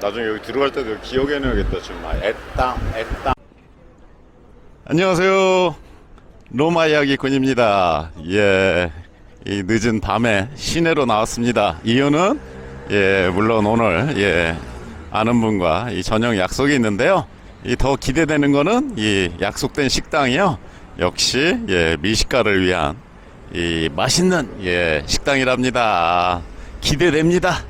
나중에 여기 들어갈 때도 기억해놔야겠다. 좀 아, 애땅, 애땅. 안녕하세요. 로마 이야기꾼입니다. 예. 이 늦은 밤에 시내로 나왔습니다. 이유는 예, 물론 오늘 예, 아는 분과 이 저녁 약속이 있는데요. 이 더 기대되는 거는 이 약속된 식당이요. 역시 예, 미식가를 위한 이 맛있는 예, 식당이랍니다. 기대됩니다.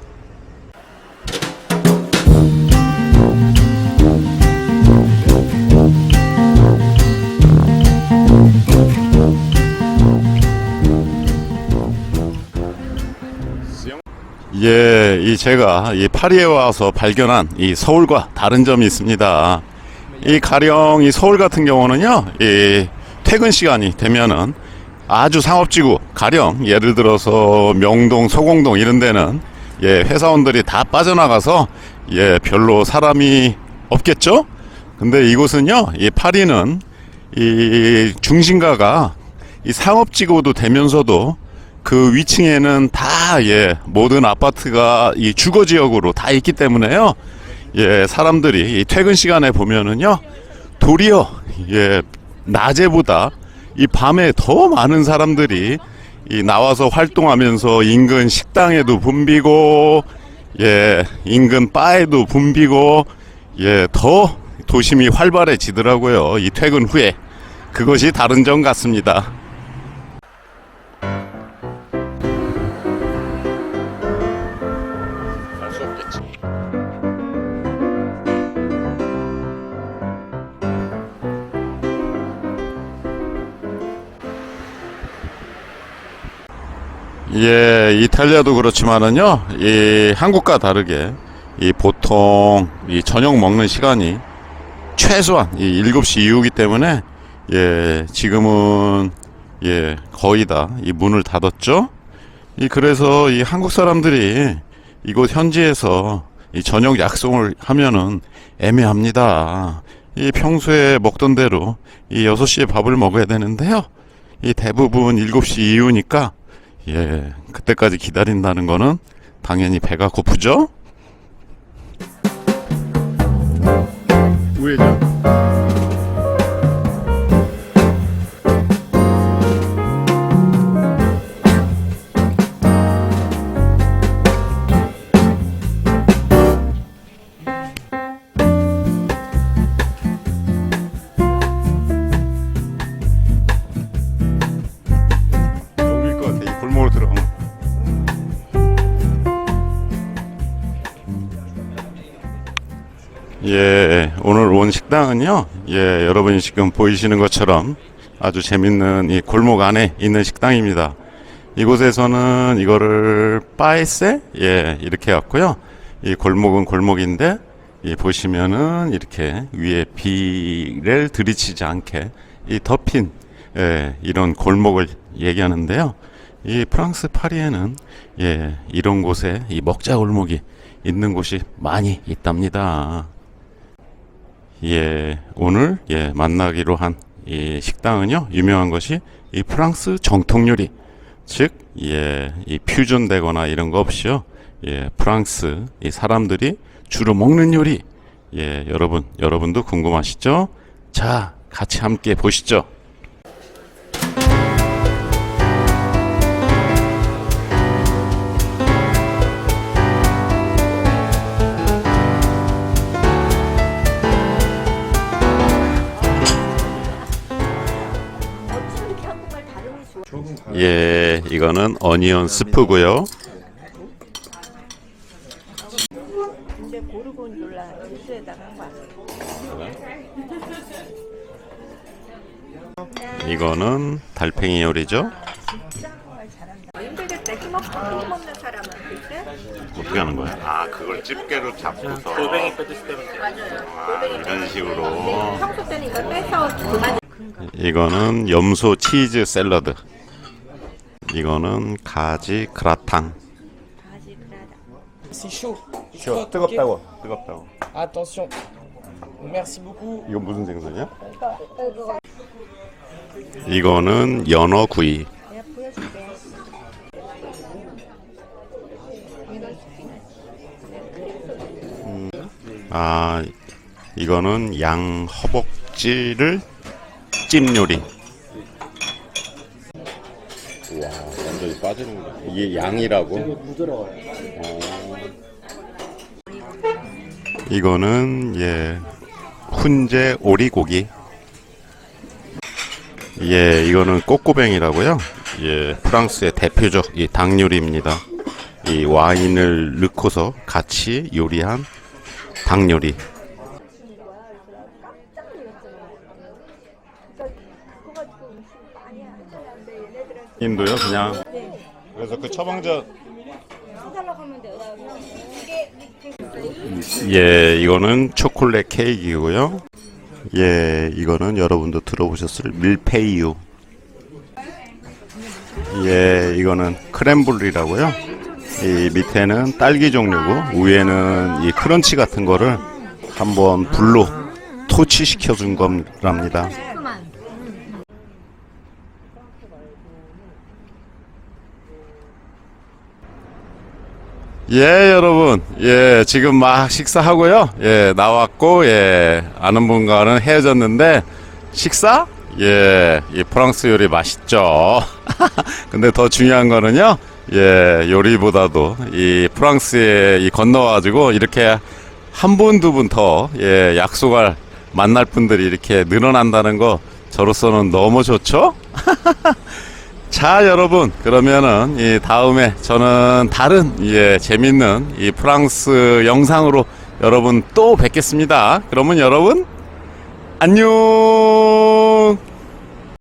예, 이 제가 이 파리에 와서 발견한 이 서울과 다른 점이 있습니다. 이 가령 이 서울 같은 경우는요, 이 퇴근 시간이 되면은 아주 상업지구, 가령 예를 들어서 명동, 소공동 이런 데는 예, 회사원들이 다 빠져나가서 예, 별로 사람이 없겠죠? 근데 이곳은요, 이 파리는 이 중심가가 이 상업지구도 되면서도 그 위층에는 다, 예, 모든 아파트가 이 주거 지역으로 다 있기 때문에요. 예, 사람들이 이 퇴근 시간에 보면은요, 도리어, 예, 낮에보다 이 밤에 더 많은 사람들이 이 나와서 활동하면서 인근 식당에도 붐비고, 예, 인근 바에도 붐비고, 예, 더 도심이 활발해지더라고요. 이 퇴근 후에. 그것이 다른 점 같습니다. 예, 이탈리아도 그렇지만은요, 이 한국과 다르게 이 보통 이 저녁 먹는 시간이 최소한 이 7시 이후기 때문에 예, 지금은 예, 거의 다 이 문을 닫았죠. 이 그래서 이 한국 사람들이 이곳 현지에서 이 저녁 약속을 하면은 애매합니다. 이 평소에 먹던 대로 이 6시에 밥을 먹어야 되는데요. 이 대부분 7시 이후니까 예, 그때까지 기다린다는 거는 당연히 배가 고프죠? 우회전. 예, 오늘 온 식당은요. 예, 여러분이 지금 보이시는 것처럼 아주 재밌는 이 골목 안에 있는 식당입니다. 이곳에서는 이거를 빠에세 예, 이렇게 왔고요. 이 골목은 골목인데 이 보시면은 이렇게 위에 비를 들이치지 않게 이 덮인 예, 이런 골목을 얘기하는데요. 이 프랑스 파리에는 예, 이런 곳에 이 먹자 골목이 있는 곳이 많이 있답니다. 예, 오늘 예, 만나기로 한 이 식당은요, 유명한 것이 이 프랑스 정통 요리, 즉, 예, 이 퓨전 되거나 이런 거 없이요, 예, 프랑스 이 사람들이 주로 먹는 요리, 예, 여러분, 여러분도 궁금하시죠? 자, 같이 함께 보시죠. 이거는 어니언 스프고요. 근데 고르곤졸라 주스에다가 한 거야. 이거는 달팽이 요리죠. 정말 잘한다. 힘들겠다. 힘없, 힘없는 사람은 글쎄. 어떻게 하는 거야? 아, 그걸 집게로 잡고서 골뱅이 돼요. 맞아요. 아, 이런 식으로. 평소 때는 이걸 빼서 그만. 이거는 염소 치즈 샐러드. 이거는 가지 그라탕. 가지 그라다. C'est chaud. 쉬워. 뜨겁다고. 뜨겁다고. Attention. Merci beaucoup. 이건 무슨 생선이야? 이거는 연어 구이. 내가 보여줄게. 아, 이거는 양 허벅지를 찜 요리. 와, 완전히 빠지는 거. 이게 양이라고? 부드러워요. 이거는 예 훈제 오리고기. 예, 이거는 꼬꼬뱅이라고요. 예, 프랑스의 대표적 이 닭 요리입니다. 이 와인을 넣고서 같이 요리한 닭 요리. 인도요, 그냥. 그래서 그 처방전 예, 이거는 초콜릿 케이크이고요. 예, 이거는 여러분도 들어보셨을 밀페이유. 예, 이거는 크렘블리라고요. 이 밑에는 딸기 종류고 위에는 이 크런치 같은 거를 한번 불로 토치시켜 준 겁니다. 예, 여러분. 예, 지금 막 식사하고요. 예, 나왔고, 예, 아는 분과는 헤어졌는데, 식사? 예, 이 프랑스 요리 맛있죠. 근데 더 중요한 거는요, 예, 요리보다도 이 프랑스에 이 건너와가지고 이렇게 한 분, 두 분 더, 예, 약속할 만날 분들이 이렇게 늘어난다는 거 저로서는 너무 좋죠? 자 여러분 그러면은 이 다음에 저는 다른 예 재밌는 이 프랑스 영상으로 여러분 또 뵙겠습니다. 그러면 여러분 안녕.